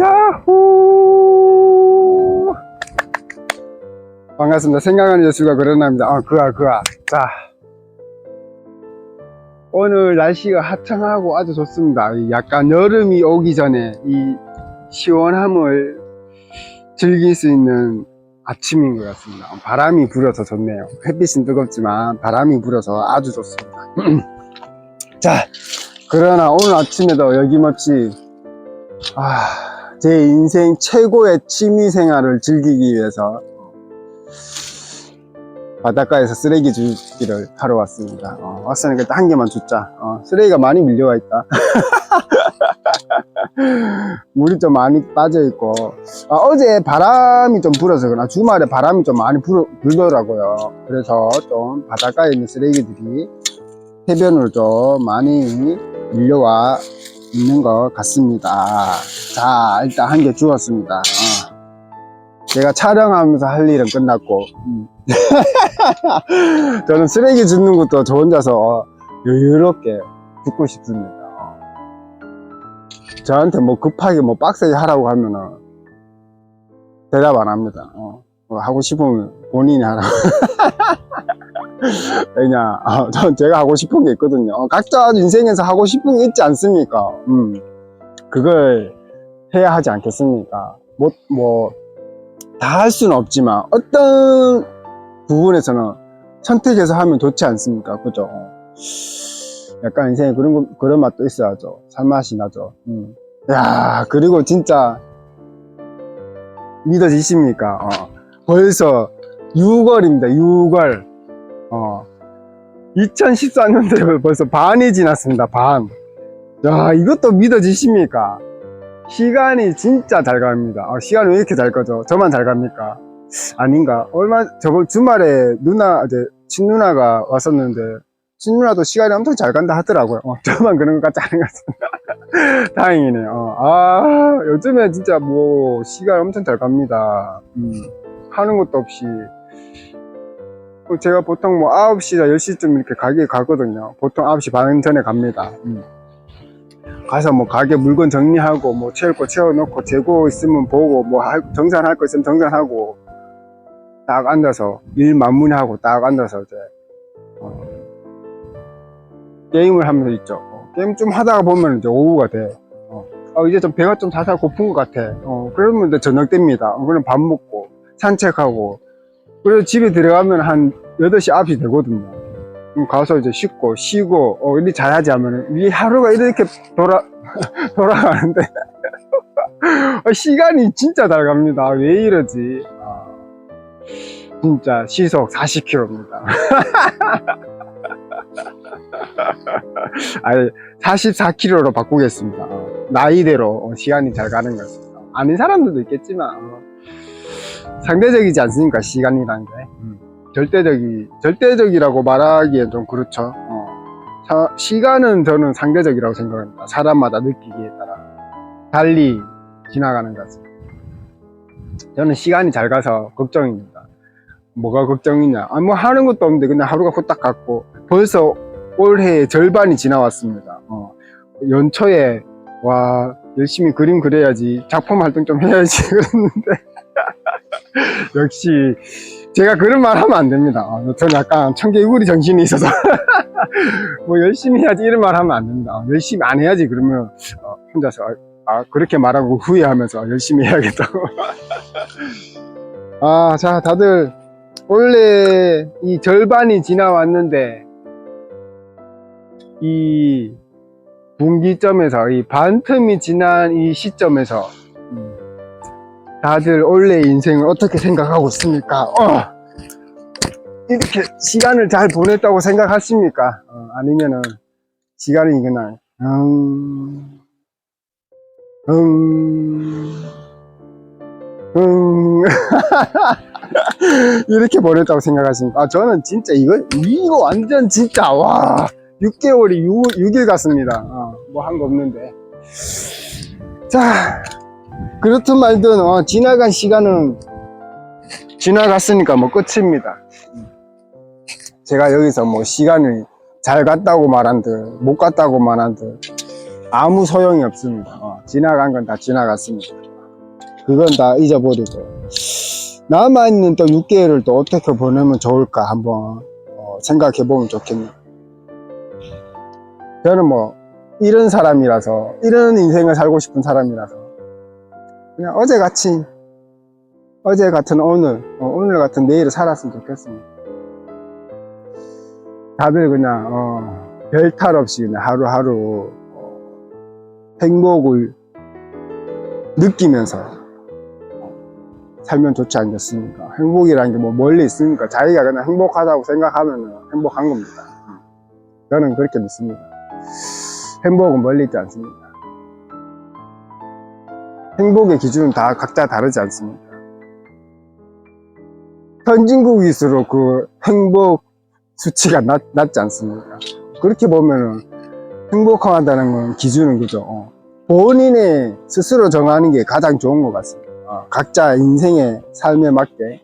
야호! 반갑습니다. 생각하는 여수가 그러나입니다. 아, 그아, 그아. 자. 오늘 날씨가 화창하고 아주 좋습니다. 이 약간 여름이 오기 전에 이 시원함을 즐길 수 있는 아침인 것 같습니다. 바람이 불어서 좋네요. 햇빛은 뜨겁지만 바람이 불어서 아주 좋습니다. 자, 그러나 오늘 아침에도 여김없이 아, 제 인생 최고의 취미 생활을 즐기기 위해서 바닷가에서 쓰레기 줍기를 하러 왔습니다. 어, 왔으니까 한 개만 줍자. 어, 쓰레기가 많이 밀려와 있다. 물이 좀 많이 빠져 있고 아, 어제 바람이 좀 불어서 그러나 주말에 바람이 좀 많이 불, 불더라고요. 그래서 좀 바닷가에 있는 쓰레기들이 해변으로 좀 많이 밀려와 있는 것 같습니다. 자, 일단 한 개 주웠습니다. 어. 제가 촬영하면서 할 일은 끝났고, 음. 저는 쓰레기 줍는 것도 저 혼자서 여유롭게 듣고 싶습니다. 어. 저한테 뭐 급하게 뭐 빡세게 하라고 하면은 대답 안 합니다. 어. 뭐 하고 싶으면 본인이 하라고. 왜냐, 어, 전 제가 하고 싶은 게 있거든요. 어, 각자 인생에서 하고 싶은 게 있지 않습니까? 음, 그걸 해야 하지 않겠습니까? 뭐, 뭐, 다 할 수는 없지만, 어떤 부분에서는 선택해서 하면 좋지 않습니까? 그죠? 어. 약간 인생에 그런, 거- 그런 맛도 있어야죠. 살맛이 나죠. 음. 야 그리고 진짜, 믿어지십니까? 어. 벌써 6월입니다. 6월. 어. 2014년도에 벌써 반이 지났습니다. 반. 야, 이것도 믿어지십니까? 시간이 진짜 잘 갑니다. 아, 시간이 왜 이렇게 잘 가죠? 저만 잘 갑니까? 아닌가? 얼마, 저번 주말에 누나, 이제, 친누나가 왔었는데, 친누나도 시간이 엄청 잘 간다 하더라고요. 어, 저만 그런 것 같지 않은 것 같습니다. 다행이네요. 어, 아, 요즘에 진짜 뭐, 시간 엄청 잘 갑니다. 음, 하는 것도 없이. 어, 제가 보통 뭐 9시나 10시쯤 이렇게 가게에 가거든요. 보통 9시 반 전에 갑니다. 음. 가서 뭐 가게 물건 정리하고 뭐 채울 거 채워놓고 재고 있으면 보고 뭐 할- 정산할 거 있으면 정산하고 딱 앉아서 일 마무리하고 딱 앉아서 이제 어, 게임을 하면서 있죠. 어, 게임 좀 하다가 보면 이제 오후가 돼. 어, 어, 이제 좀 배가 좀 살살 고픈 것 같아. 어, 그러면 이제 저녁 됩니다. 어, 그럼 밥 먹고 산책하고 그래서 집에 들어가면 한 8시, 9시 되거든요. 가서 이제 씻고, 쉬고, 어, 일 잘하지 하면은, 이 하루가 이렇게 돌아, 돌아가는데, 어, 시간이 진짜 잘 갑니다. 왜 이러지? 아, 진짜 시속 40km입니다. 아니, 44km로 바꾸겠습니다. 어, 나이대로 어, 시간이 잘 가는 것 같습니다. 아닌 사람들도 있겠지만, 어, 상대적이지 않습니까? 시간이라는 게. 음. 절대적이, 절대적이라고 말하기엔 좀 그렇죠. 어. 사- 시간은 저는 상대적이라고 생각합니다. 사람마다 느끼기에 따라. 달리 지나가는 것 같습니다. 저는 시간이 잘 가서 걱정입니다. 뭐가 걱정이냐? 아, 뭐 하는 것도 없는데 그냥 하루가 후딱 갔고 벌써 올해의 절반이 지나왔습니다. 어. 연초에 와 열심히 그림 그려야지 작품 활동 좀 해야지 그랬는데 역시 제가 그런 말 하면 안 됩니다. 어, 저는 약간 청개구리 정신이 있어서 뭐 열심히 해야지 이런 말 하면 안 됩니다. 어, 열심히 안 해야지 그러면 어, 혼자서 아 그렇게 말하고 후회하면서 열심히 해야겠다고. 아, 자 다들 원래 이 절반이 지나왔는데 이 분기점에서 이 반틈이 지난 이 시점에서 음, 다들 원래 인생을 어떻게 생각하고 있습니까? 어! 이렇게 시간을 잘 보냈다고 생각하십니까? 어, 아니면은 시간이 그냥 음, 음, 음 이렇게 보냈다고 생각하십니까? 아, 저는 진짜 이거 이거 완전 진짜 와 6개월이 6, 6일 같습니다. 어, 뭐한 거 없는데 자 그렇든 말든 어, 지나간 시간은 지나갔으니까 뭐 끝입니다. 제가 여기서 뭐 시간을 잘 갔다고 말한들 못 갔다고 말한들 아무 소용이 없습니다. 어, 지나간 건 다 지나갔습니다. 그건 다 잊어버리고 남아있는 또 6개월을 또 어떻게 보내면 좋을까 한번 어, 생각해 보면 좋겠네요. 저는 뭐 이런 사람이라서 이런 인생을 살고 싶은 사람이라서 그냥 어제 같이 어제 같은 오늘 어, 오늘 같은 내일을 살았으면 좋겠습니다. 다들 그냥 어, 별탈 없이 그냥 하루하루 어, 행복을 느끼면서 어, 살면 좋지 않겠습니까? 행복이라는 게 뭐 멀리 있으니까 자기가 그냥 행복하다고 생각하면 행복한 겁니다. 음. 저는 그렇게 믿습니다. 행복은 멀리 있지 않습니다. 행복의 기준은 다 각자 다르지 않습니까? 선진국일수록 그 행복 수치가 낮, 낮지 않습니까? 그렇게 보면은 행복하다는 건 기준은 그죠. 어. 본인의 스스로 정하는 게 가장 좋은 것 같습니다. 어, 각자 인생의 삶에 맞게.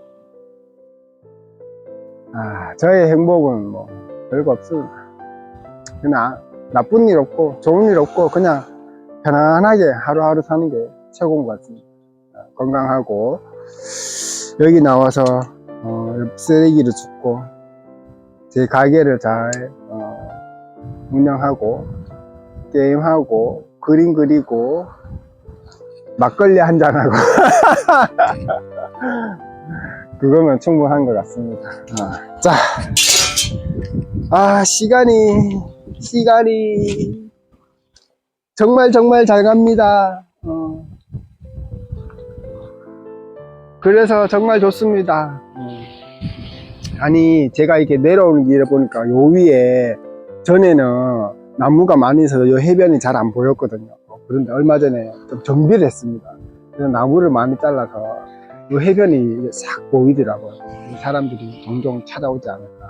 아, 저의 행복은 뭐 별거 없습니다. 그냥 나쁜 일 없고 좋은 일 없고 그냥 편안하게 하루하루 사는 게 최고인 것 같습니다. 어, 건강하고 여기 나와서 어, 쓰레기를 줍고 제 가게를 잘 어, 운영하고 게임하고 그림 그리고 막걸리 한 잔하고 그거면 충분한 것 같습니다. 어, 자, 아 시간이 시간이 정말 정말 잘 갑니다. 그래서 정말 좋습니다. 어. 아니 제가 이렇게 내려오는 길에 보니까 요 위에 전에는 나무가 많이 있어서 요 해변이 잘 안 보였거든요. 어, 그런데 얼마 전에 좀 정비를 했습니다. 그래서 나무를 많이 잘라서 요 해변이 싹 보이더라고요. 사람들이 종종 찾아오지 않을까.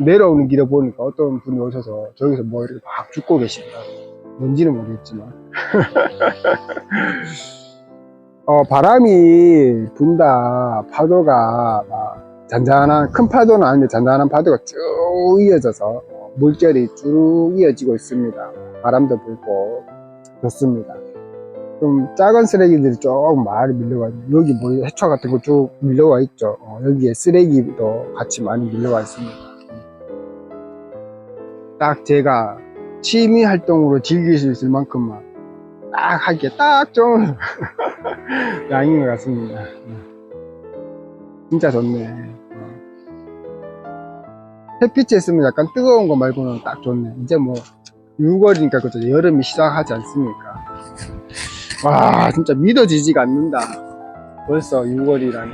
내려오는 길에 보니까 어떤 분이 오셔서 저기서 뭐 이렇게 막 죽고 계시더라고요. 뭔지는 모르겠지만. 어, 바람이 분다, 파도가 막 잔잔한, 큰 파도는 아닌데 잔잔한 파도가 쭉 이어져서 물결이 쭉 이어지고 있습니다. 바람도 불고 좋습니다. 좀 작은 쓰레기들이 조금 많이 밀려와 여기 뭐 해초 같은 거 쭉 밀려와 있죠. 어, 여기에 쓰레기도 같이 많이 밀려와 있습니다. 딱 제가 취미 활동으로 즐길 수 있을 만큼만 딱 하기에 딱 좋은 양인 것 같습니다. 진짜 좋네. 어. 햇빛에 있으면 약간 뜨거운 거 말고는 딱 좋네. 이제 뭐 6월이니까 그죠. 여름이 시작하지 않습니까? 와, 진짜 믿어지지가 않는다. 벌써 6월이라니.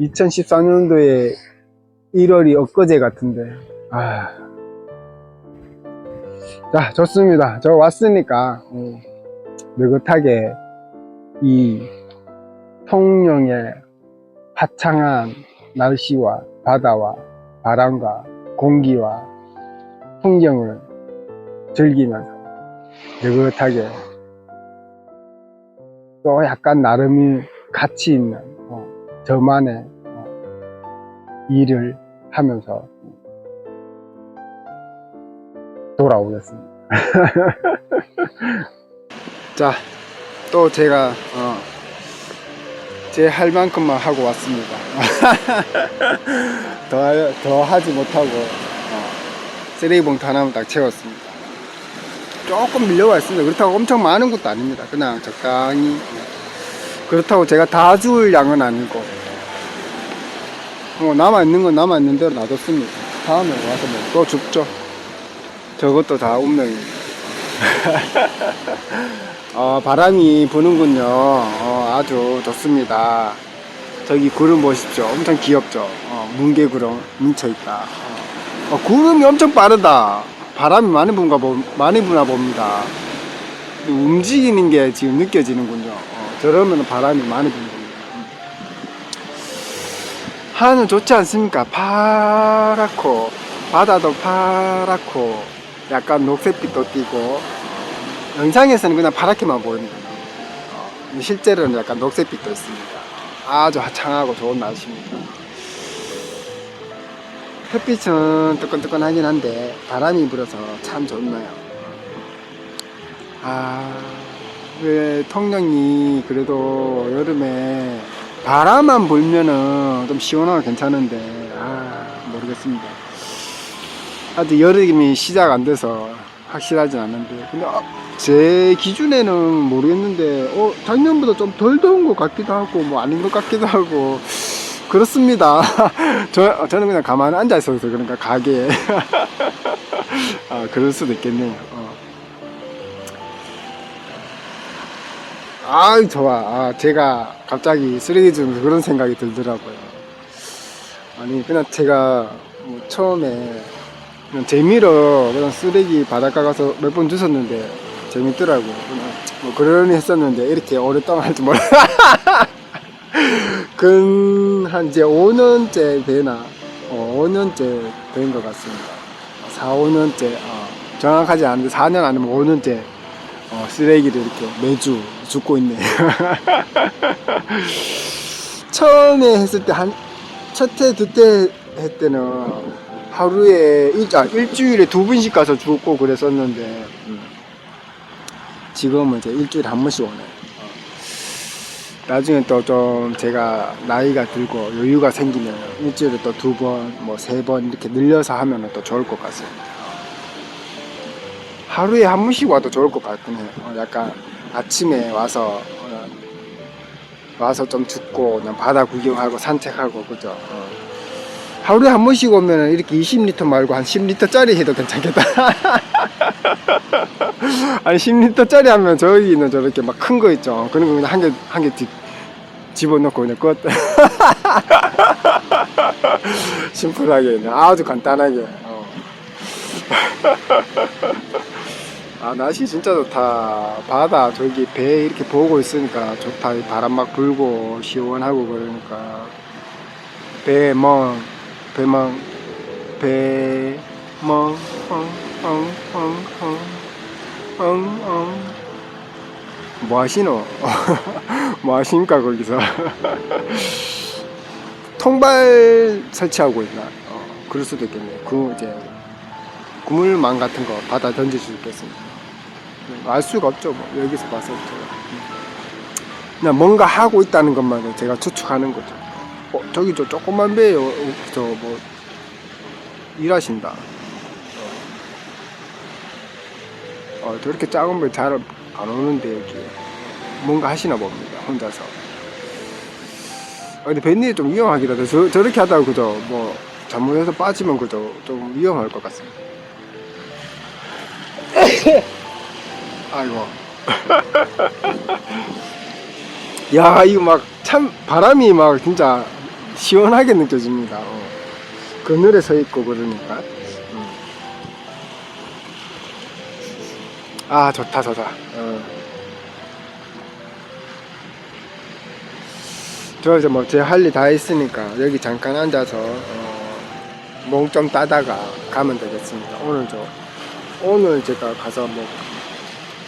2014년도에 1월이 엊그제 같은데. 아. 자, 좋습니다. 저 왔으니까, 음, 느긋하게 이 통영의 화창한 날씨와 바다와 바람과 공기와 풍경을 즐기면서 느긋하게 또 약간 나름의 가치 있는 어, 저만의 어, 일을 하면서 돌아오겠습니다. 자, 또 제가 어, 제할 만큼만 하고 왔습니다. 더, 하- 더 하지 못하고 어, 쓰레기 봉투 하나만 딱 채웠습니다. 조금 밀려와 있습니다. 그렇다고 엄청 많은 것도 아닙니다. 그냥 적당히. 그렇다고 제가 다줄 양은 아니고. 뭐 남아있는 건 남아있는 대로 놔뒀습니다. 다음에 와서 뭐 또 줍죠. 저것도 다 운명입니다. 어, 바람이 부는군요. 어, 아주 좋습니다. 저기 구름 보십시오. 엄청 귀엽죠. 어, 뭉게 구름 뭉쳐있다. 어, 어, 구름이 엄청 빠르다. 바람이 많이 부나, 보, 많이 부나 봅니다. 움직이는 게 지금 느껴지는군요. 어, 저러면 바람이 많이 겁니다. 하늘 좋지 않습니까? 파랗고, 바다도 파랗고, 약간 녹색빛도 띠고, 영상에서는 그냥 파랗게만 보입니다. 어, 실제로는 약간 녹색빛도 있습니다. 아주 화창하고 좋은 날씨입니다. 햇빛은 뜨끈뜨끈하긴 한데 바람이 불어서 참 좋네요. 아, 왜 통영이 그래도 여름에 바람만 불면은 좀 시원하고 괜찮은데, 아, 모르겠습니다. 아직 여름이 시작 안 돼서 확실하진 않은데, 근데 아, 제 기준에는 모르겠는데, 어, 작년보다 좀 덜 더운 것 같기도 하고, 뭐 아닌 것 같기도 하고, 그렇습니다. 저, 저는 그냥 가만히 앉아 있어서 그런가, 가게에. 아, 그럴 수도 있겠네요. 어. 아, 좋아. 아, 제가 갑자기 쓰레기 중에서 그런 생각이 들더라고요. 아니, 그냥 제가 뭐 처음에 재미로 그냥 쓰레기 바닷가 가서 몇 번 주웠는데 재밌더라고요. 그냥 뭐 그러니 했었는데 이렇게 오랫동안 할 줄 몰라. 근한 이제 5년째 되나? 어, 5년째 된 것 같습니다. 4, 5년째, 어, 정확하지 않은데 4년 아니면 5년째 어, 쓰레기를 이렇게 매주 줍고 있네. 처음에 했을 때 한, 첫해, 두때 할 때는 하루에, 일, 아, 일주일에 두 번씩 가서 줍고 그랬었는데, 음. 지금은 이제 일주일에 한 번씩 오네. 어. 나중에 또 좀 제가 나이가 들고 여유가 생기면 일주일에 또 두 번, 뭐 세 번 이렇게 늘려서 하면 또 좋을 것 같습니다. 하루에 한 번씩 와도 좋을 것 같긴 해요. 어, 약간 아침에 와서 어, 와서 좀 죽고 바다 구경하고 산책하고 그죠. 어. 하루에 한 번씩 오면 이렇게 20리터 말고 한 10리터짜리 해도 괜찮겠다. 아니 10리터짜리 하면 저기는 저렇게 막 큰 거 있죠. 그런 거 그냥 한 개 한개 집어넣고 그냥 끝. 심플하게 아주 간단하게. 어. 아 날씨 진짜 좋다 바다 저기 배 이렇게 보고 있으니까 좋다 이 바람 막 불고 시원하고 그러니까 배멍 배멍 배멍 엉엉엉엉엉엉. 뭐 하시노? 뭐 하십니까 거기서? 통발 설치하고 있나? 어, 그럴 수도 있겠네. 그 이제 그물망 같은 거 바다 던질 수 있겠습니다. 알 수가 없죠. 뭐. 여기서 봐서 제가 그냥 뭔가 하고 있다는 것만 제가 추측하는 거죠. 어 저기 저 조그만 배요. 저뭐 일하신다. 어 저렇게 작은 배 잘 안 오는데 여기 뭔가 하시나 봅니다. 혼자서. 아, 근데 뱃일이 좀 위험하긴 하다. 저, 저렇게 하다가 그죠. 뭐 잘못해서 빠지면 그죠. 좀 위험할 것 같습니다. 아이고. 야, 이거 막 참 바람이 막 진짜 시원하게 느껴집니다. 어. 그늘에 서 있고 그러니까. 음. 아, 좋다, 좋다. 어. 저 이제 뭐 제 할 일 다 했으니까 여기 잠깐 앉아서 어, 멍좀 따다가 가면 되겠습니다. 오늘 저 오늘 제가 가서 뭐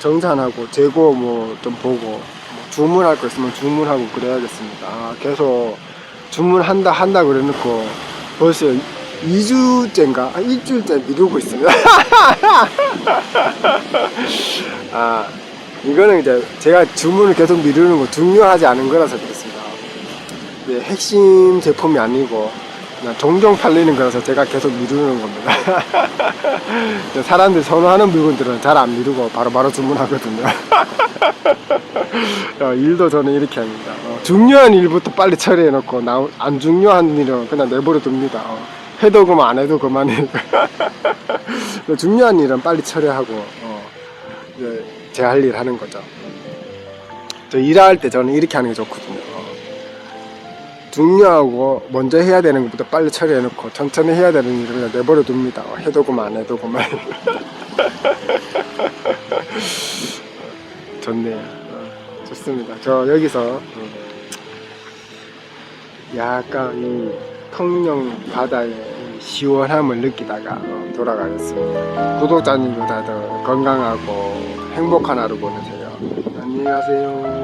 정산하고 재고 뭐 좀 보고 뭐 주문할 거 있으면 주문하고 그래야겠습니다. 아, 계속 주문한다 한다 그래놓고 벌써 2주째인가? 아, 일주일째 미루고 있습니다. 아, 이거는 이제 제가 주문을 계속 미루는 거 중요하지 않은 거라서 그렇습니다. 네, 핵심 제품이 아니고 그냥 종종 팔리는 거라서 제가 계속 미루는 겁니다. 사람들이 선호하는 물건들은 잘 안 미루고 바로바로 주문하거든요. 어, 일도 저는 이렇게 합니다. 어, 중요한 일부터 빨리 처리해놓고 나, 안 중요한 일은 그냥 내버려 둡니다. 어, 해도 그만 안 해도 그만이니까. 중요한 일은 빨리 처리하고 어, 제 할 일 하는 거죠. 저 일할 때 저는 이렇게 하는 게 좋거든요. 어. 중요하고 먼저 해야 되는 것부터 빨리 처리해놓고 천천히 해야 되는 일을 그냥 내버려 둡니다. 어, 해도 그만 안 해도 그만. 좋네요. 어, 좋습니다. 저 여기서 어, 약간 이 통영 바다의 이 시원함을 느끼다가 어, 돌아가겠습니다. 구독자님도 다들 건강하고 행복한 하루 보내세요. 안녕히 가세요.